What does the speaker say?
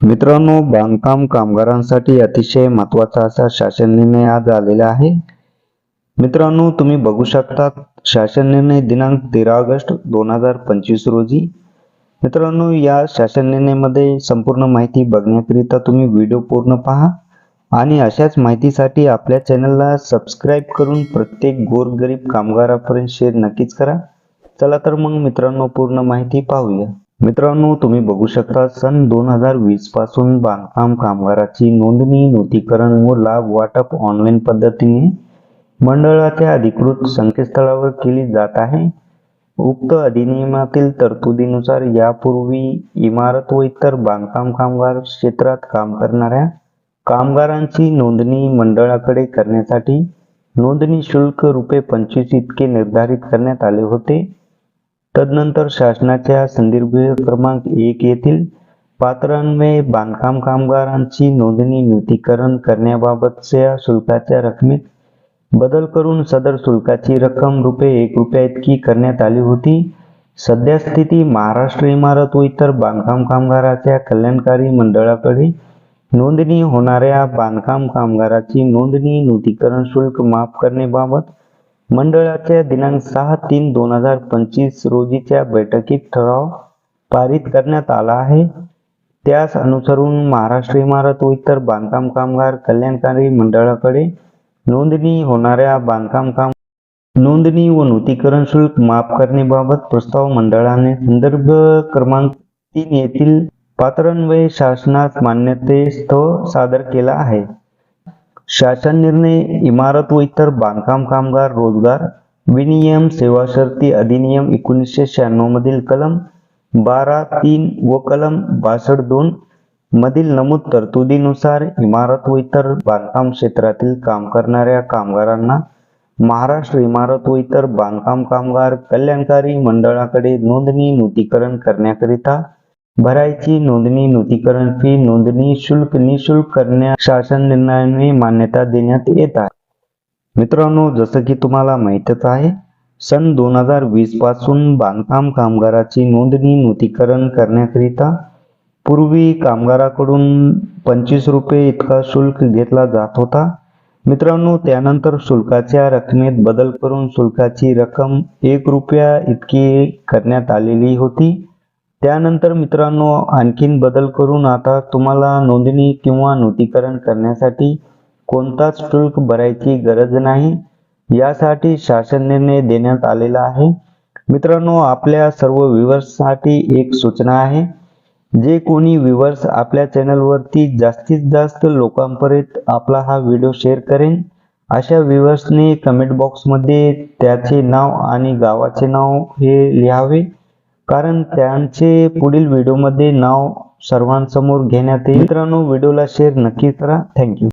मित्रांनो बांधकाम कामगारांसाठी अतिशय महत्त्वाचा असा शासन निर्णय आज आलेला आहे. मित्रांनो तुम्ही बघू शकता शासन निर्णय दिनांक तेरा ऑगस्ट दोन हजार पंचवीस रोजी. मित्रांनो या शासन निर्णयमध्ये संपूर्ण माहिती बघण्याकरिता तुम्ही व्हिडिओ पूर्ण पहा आणि अशाच माहितीसाठी आपल्या चॅनलला सबस्क्राईब करून प्रत्येक गोरगरीब कामगारापर्यंत शेअर नक्कीच करा. चला तर मग मित्रांनो पूर्ण माहिती पाहूया. मित्रांनो तुम्ही बघू शकता सन दोन हजार वीसपासून बांधकाम कामगाराची नोंदणी नोंदीकरण व लाभ वाटप ऑनलाईन पद्धतीने मंडळाच्या अधिकृत संकेतस्थळावर केली जात आहे. उक्त अधिनियमातील तरतुदीनुसार यापूर्वी इमारत व इतर बांधकाम कामगार क्षेत्रात काम करणाऱ्या कामगारांची नोंदणी मंडळाकडे करण्यासाठी नोंदणी शुल्क रुपये पंचवीस इतके निर्धारित करण्यात आले होते. तदनंतर शासनाच्या संदर्भ क्रमांक एक येथील पात्रान्वये बांधकाम कामगारांची नोंदणी नूतीकरण करण्याबाबतच्या शुल्काच्या रकमेत बदल करून सदर शुल्काची रक्कम रुपये एक रुपया इतकी करण्यात आली होती. सध्या स्थिती महाराष्ट्र इमारत व इतर बांधकाम कामगाराच्या कल्याणकारी मंडळाकडे नोंदणी होणाऱ्या बांधकाम कामगाराची नोंदणी नूतीकरण शुल्क माफ करण्याबाबत मंडळाच्या दिनांक सहा तीन दोन हजार पंचवीस रोजीच्या बैठकीत ठराव पारित करण्यात आला आहे. त्यास अनुसरून महाराष्ट्र इमारत व इतर बांधकाम कामगार कल्याणकारी मंडळाकडे नोंदणी होणाऱ्या बांधकाम काम नोंदणी व नूतीकरण शुल्क माफ करण्याबाबत प्रस्ताव मंडळाने संदर्भ क्रमांक तीन येथील पात्रान्वये शासनास मान्यतेस्तव सादर केला आहे. शासन निर्णय इमारत व इतर बांधकाम कामगार रोजगार विनियम सेवा शर्ती अधिनियम एकोणीसशे शहाण्णव मधील कलम बारा तीन व कलम बासष्ट दोन मधील नमूद तरतुदीनुसार इमारत व इतर बांधकाम क्षेत्रातील काम करणाऱ्या कामगारांना महाराष्ट्र इमारत व इतर बांधकाम कामगार कल्याणकारी मंडळाकडे नोंदणी नूतीकरण करण्याकरिता भरायची नोंदणी नूतीकरण फी नोंदणी शुल्क निशुल्क करण्या शासन निर्णयाने मान्यता देण्यात येत आहे. मित्रांनो जसं की तुम्हाला माहीतच आहे सन दोन हजार वीसपासून बांधकाम कामगाराची नोंदणी नूतीकरण करण्याकरिता पूर्वी कामगाराकडून पंचवीस रुपये इतका शुल्क घेतला जात होता. मित्रांनो त्यानंतर शुल्काच्या रकमेत बदल करून शुल्काची रक्कम एक रुपया इतकी करण्यात आलेली होती. त्यानंतर मित्रांनो आणखीन बदल करून आता तुम्हाला नोंदणी किंवा नूतीकरण करण्यासाठी कोणताच शुल्क भरायची गरज नाही. यासाठी शासन निर्णय देण्यात आलेला आहे. मित्रांनो आपल्या सर्व व्ह्युअर्ससाठी एक सूचना आहे. जे कोणी व्ह्युअर्स आपल्या चॅनलवरती जास्तीत जास्त लोकांपर्यंत आपला हा व्हिडिओ शेअर करेन अशा व्ह्युअर्सने कमेंट बॉक्समध्ये त्याचे नाव आणि गावाचे नाव हे लिहावे. कारण त्यांचे पुढील व्हिडिओमध्ये नाव सर्वांसमोर घेण्यात येईल. मित्रांनो व्हिडिओला शेअर नक्की करा. थँक्यू